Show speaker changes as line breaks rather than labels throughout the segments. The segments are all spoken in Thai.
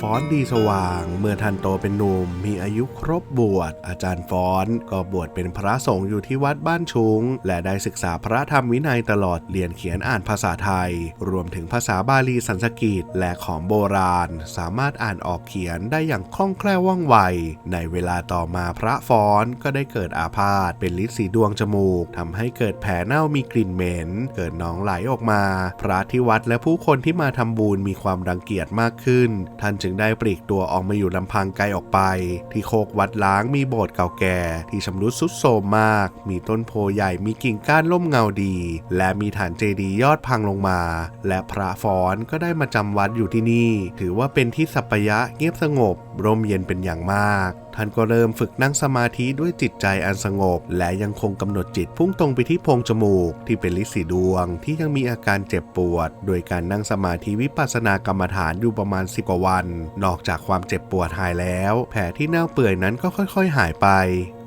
ฟ้อนดีสว่าง เมื่อท่านโตเป็นหนุ่มมีอายุครบบวช อาจารย์ฟ้อนก็บวชเป็นพระสงฆ์อยู่ที่วัดบ้านชุง และได้ศึกษาพระธรรมวินัยตลอดเรียนเขียนอ่านภาษาไทย รวมถึงภาษาบาลีสันสกฤตและของโบราณ สามารถอ่านออกเขียนได้อย่างคล่องแคล่วว่องไว ในเวลาต่อมาพระฟ้อนก็ได้เกิดอาพาธเป็นลิสีดวงจมูกทำให้เกิดแผลเน่ามีกลิ่นเหม็น เกิดหนองไหลออกมา พระที่วัดและผู้คนที่มาทำบุญมีความรังเกียจมากขึ้น ท่านจึงได้ปลีกตัวออกมาอยู่ลำพังไกลออกไป ที่โคกวัดล้างมีโบสถ์เก่าแก่ ที่ชำรุดทรุดโทรมมาก มีต้นโพใหญ่มีกิ่งก้านล่มเงาดี และมีฐานเจดีย์ยอดพังลงมา และพระฟ้อนก็ได้มาจำวัดอยู่ที่นี่ ถือว่าเป็นที่สัปยะเงียบสงบ ร่มเย็นเป็นอย่างมาก ท่านก็เริ่มฝึกนั่งสมาธิด้วยจิตใจอันสงบ และยังคงกำหนดจิตพุ่งตรงไปที่โพรงจมูก ที่เป็นลิสีดวง ที่ยังมีอาการเจ็บปวด โดยการนั่งสมาธิวิปัสสนากรรมฐานอยู่ประมาณ 10 กว่าวัน นอกจากความเจ็บปวดหายแล้ว แผลที่เน่าเปื่อยนั้นก็ค่อย ๆ หายไป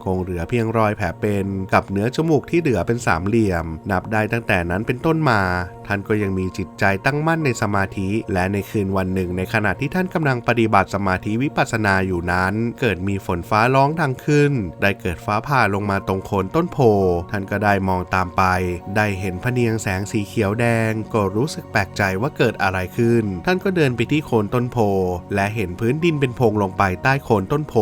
คงเหลือเพียงรอยแผลเป็นกับเนื้อจมูกที่เหลือเป็นสามเหลี่ยม นับได้ตั้งแต่นั้นเป็นต้นมา ท่านก็ยังมีจิตใจตั้งมั่นในสมาธิ และในคืนวันหนึ่งในขณะที่ท่านกำลังปฏิบัติสมาธิวิปัสสนาอยู่นั้น เกิดมีฝนฟ้าร้องดังขึ้น ได้เกิดฟ้าผ่าลงมาตรงโคนต้นโพ ท่านก็ได้มองตามไป ได้เห็นพเนียงแสงสีเขียวแดง ก็รู้สึกแปลกใจว่าเกิดอะไรขึ้น ท่านก็เดินไปที่โคนต้นโพ และเห็นพื้นดินเป็นโพงลงไปใต้โคนต้นโพ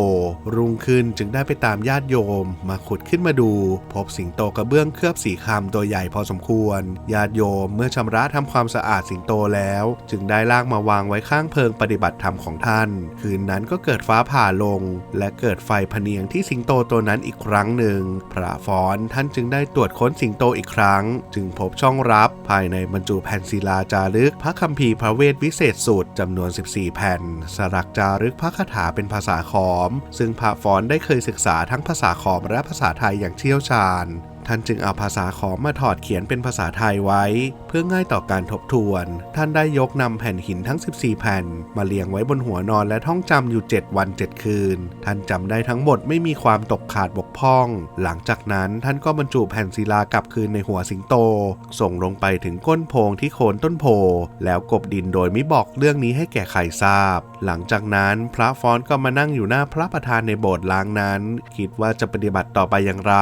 รุ่งขึ้นจึงได้ไปตามญาติโยยมมาขุดขึ้นมาดู พบสิงโตกระเบื้องเคลือบสีคำตัวใหญ่พอสมควร ญาติโยมเมื่อชำระทำความสะอาดสิงโตแล้ว จึงได้ลากมาวางไว้ข้างเพิงปฏิบัติธรรมของท่าน คืนนั้นก็เกิดฟ้าผ่าลง และเกิดไฟพเนียงที่สิงโตตัวนั้นอีกครั้งหนึ่ง พระฟ้อนท่านจึงได้ตรวจค้นสิงโตอีกครั้ง จึงพบช่องรับ ภายในบรรจุแผ่นศิลาจารึก พระคัมภีร์พระเวทวิเศษสูตรจำนวน 14 แผ่น สลักจารึกพระคาถาเป็นภาษาขอม ซึ่งพระฟ้อนได้เคยศึกษาทั้งภาษาขอมและภาษาไทยอย่างเชี่ยวชาญ ท่านจึงเอาภาษาขอมมาถอดเขียนเป็นภาษาไทยไว้ เพื่อง่ายต่อการทบทวน ท่านได้ยกนำแผ่นหินทั้ง 14 แผ่น มาเรียงไว้บนหัวนอนและท่องจำอยู่ 7 วัน 7 คืน ท่านจำได้ทั้งหมดไม่มีความตกขาดบกพร่อง หลังจากนั้นท่านก็บรรจุแผ่นศิลากลับคืนในหัวสิงโต ส่งลงไปถึงก้นโพงที่โคนต้นโพ แล้วกบดินโดยไม่บอกเรื่องนี้ให้แก่ใครทราบ หลังจากนั้นพระฟ้อนก็มานั่งอยู่หน้าพระประธานในโบสถ์ล้างนั้น คิดว่าจะปฏิบัติต่อไปอย่างไร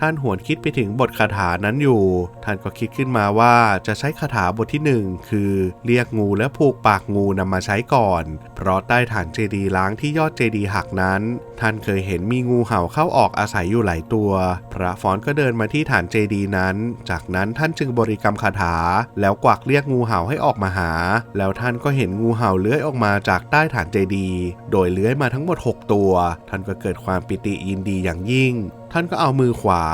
ท่านหวนคิดไปถึงบทคาถานั้นอยู่ ท่านก็คิดขึ้นมาว่าจะใช้คาถาบทที่หนึ่งคือ เรียกงูและผูกปากงูนำมาใช้ก่อน เพราะใต้ฐานเจดีย์ล้างที่ยอดเจดีย์หักนั้น ท่านเคยเห็นมีงูเห่าเข้าออกอาศัยอยู่หลายตัว พระฟอนก็เดินมาที่ฐานเจดีย์นั้น จากนั้นท่านจึงบริกรรมคาถา แล้วกวักเรียกงูเห่าให้ออกมาหา แล้วท่านก็เห็นงูเห่าเลื้อยออกมาจากใต้ฐานเจดีย์โดยเลื้อยมาทั้งหมด 6 ตัว ท่านก็เกิดความปิติยินดีอย่างยิ่ง ท่านก็เอามือขวา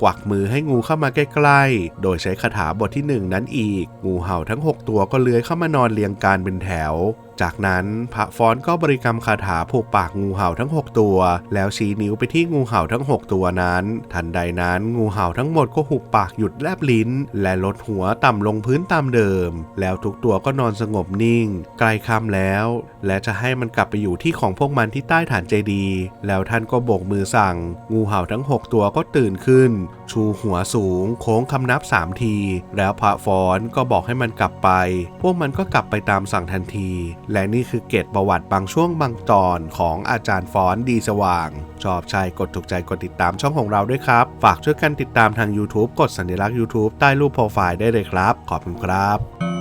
กวักมือให้งูเข้ามาใกล้ๆ โดยใช้คาถาบทที่หนึ่งนั้นอีก งูเห่าทั้ง 6 ตัวก็เลื้อยเข้ามานอนเรียงกันเป็นแถว จากนั้นพระฟ้อนก็บริกรรมคาถาผูกปากงูเห่าทั้ง 6 ตัว แล้วชี้นิ้วไปที่งูเห่าทั้ง 6 ตัวนั้น ทันใดนั้นงูเห่าทั้งหมดก็หุบปากหยุดแลบลิ้น และลดหัวต่ำลงพื้นตามเดิม แล้วทุกตัวก็นอนสงบนิ่งใกล้ค่ำแล้ว และจะให้มันกลับไปอยู่ที่ของพวกมันที่ใต้ฐานเจดีย์แล้วท่านก็โบกมือสั่ง งูเห่าทั้ง 6 ตัวก็ตื่นขึ้น ชูหัวสูง โค้งคำนับ3ที แล้วพระฟ้อนก็บอกให้มันกลับไป พวกมันก็กลับไปตามสั่งทันทีและนี่คือเกตประวัติบางช่วงบางตอนของอาจารย์ฟอนดีสว่าง ชอบใช่กดถูกใจกดติดตามช่องของเราด้วยครับ ฝากช่วยกันติดตามทาง YouTube กดสัญลักษณ์ YouTube ใต้รูปโปรไฟล์ได้เลยครับ ขอบคุณครับ